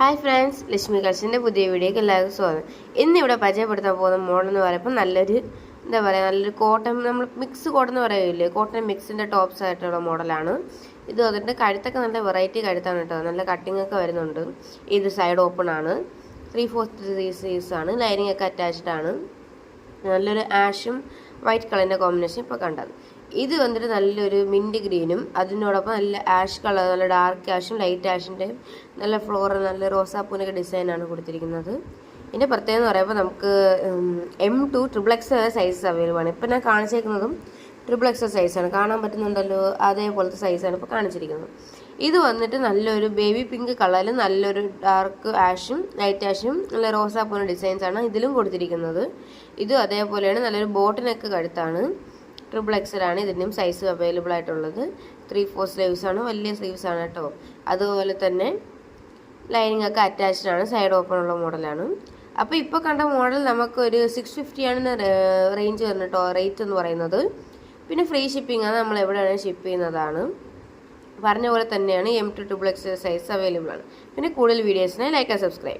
Hi friends Lakshmi കളക്ഷന്റെ പുതിയ വീഡിയോക്ക് എല്ലാവർക്കും സ്വാഗതം. ഇന്ന് ഇവിടെ പരിചയപ്പെടുത്താൻ പോകുന്ന മോഡൽ എന്ന് പറയുമ്പോൾ നല്ലൊരു എന്താ പറയുക നല്ലൊരു കോട്ടൺ നമ്മൾ മിക്സ് കോട്ടൺ എന്ന് പറയില്ലേ കോട്ടൺ മിക്സിന്റെ ടോപ്സ് ആയിട്ടുള്ള മോഡലാണ്. ഇത് അതിന്റെ കഴുത്തൊക്കെ നല്ല വെറൈറ്റി കഴുത്താണ് കേട്ടോ നല്ല കട്ടിംഗ് ഒക്കെ വരുന്നുണ്ട്. ഇത് സൈഡ് ഓപ്പൺ ആണ്. ത്രീ ഫോർത്ത് ത്രീ സീസ് ആണ്. ലൈനിങ് ഒക്കെ അറ്റാച്ച്ഡ് ആണ്. നല്ലൊരു ആഷും വൈറ്റ് കളറിന്റെ കോമ്പിനേഷൻ ഇപ്പോൾ കണ്ടത്. ഇത് വന്നിട്ട് നല്ലൊരു മിന്റ് ഗ്രീനും അതിനോടൊപ്പം നല്ല ആഷ് കളർ നല്ല ഡാർക്ക് ആഷും ലൈറ്റ് ആഷിന്റെ നല്ല ഫ്ലോറൽ നല്ല റോസാപ്പൂവിനൊക്കെ ഡിസൈനാണ് കൊടുത്തിരിക്കുന്നത്. ഇതിന്റെ പ്രത്യേകത എന്ന് പറയുമ്പോൾ നമുക്ക് M to triple X size available ആണ്. ഇപ്പം ഞാൻ കാണിച്ചേക്കുന്നതും ട്രിപ്പിൾ എക്സ് സൈസാണ് കാണാൻ പറ്റുന്നുണ്ടല്ലോ? അതേപോലത്തെ സൈസാണ് ഇപ്പോൾ കാണിച്ചിരിക്കുന്നത്. ഇത് വന്നിട്ട് നല്ലൊരു ബേബി പിങ്ക് കളറിൽ നല്ലൊരു ഡാർക്ക് ആഷും ലൈറ്റ് ആഷും നല്ല റോസാപ്പൂവിന്റെ ഡിസൈൻസ് ആണ് ഇതിലും കൊടുത്തിരിക്കുന്നത്. ഇതും അതേപോലെയാണ് നല്ലൊരു ബോട്ടിനൊക്കെ കഴുത്താണ്. ട്രിപ്പിൾ ആണ് ഇതിന്റെയും സൈസ് അവൈലബിൾ ആയിട്ടുള്ളത്. ത്രീ ഫോർ സ്ലീവ്സ് ആണ്. വലിയ സ്ലീവ്സ് ആണ് കേട്ടോ. അതുപോലെ തന്നെ ലൈനിങ് ഒക്കെ അറ്റാച്ച്ഡ് ആണ്. സൈഡ് ഓപ്പൺ ഉള്ള മോഡലാണ് അപ്പോൾ ഇപ്പോൾ കണ്ട മോഡൽ നമുക്കൊരു സിക്സ് ഫിഫ്റ്റിയാണ് റേഞ്ച് വരുന്നത് കേട്ടോ റേറ്റ് എന്ന് പറയുന്നത്. പിന്നെ ഫ്രീ ഷിപ്പിംഗ് ആണ്. നമ്മൾ എവിടെയാണ് ഷിപ്പ് ചെയ്യുന്നതാണ്. പറഞ്ഞ പോലെ തന്നെയാണ് M to triple X size available ആണ്. പിന്നെ കൂടുതൽ വീഡിയോസിനെ ലൈക്ക് ആൻഡ് സബ്സ്ക്രൈബ്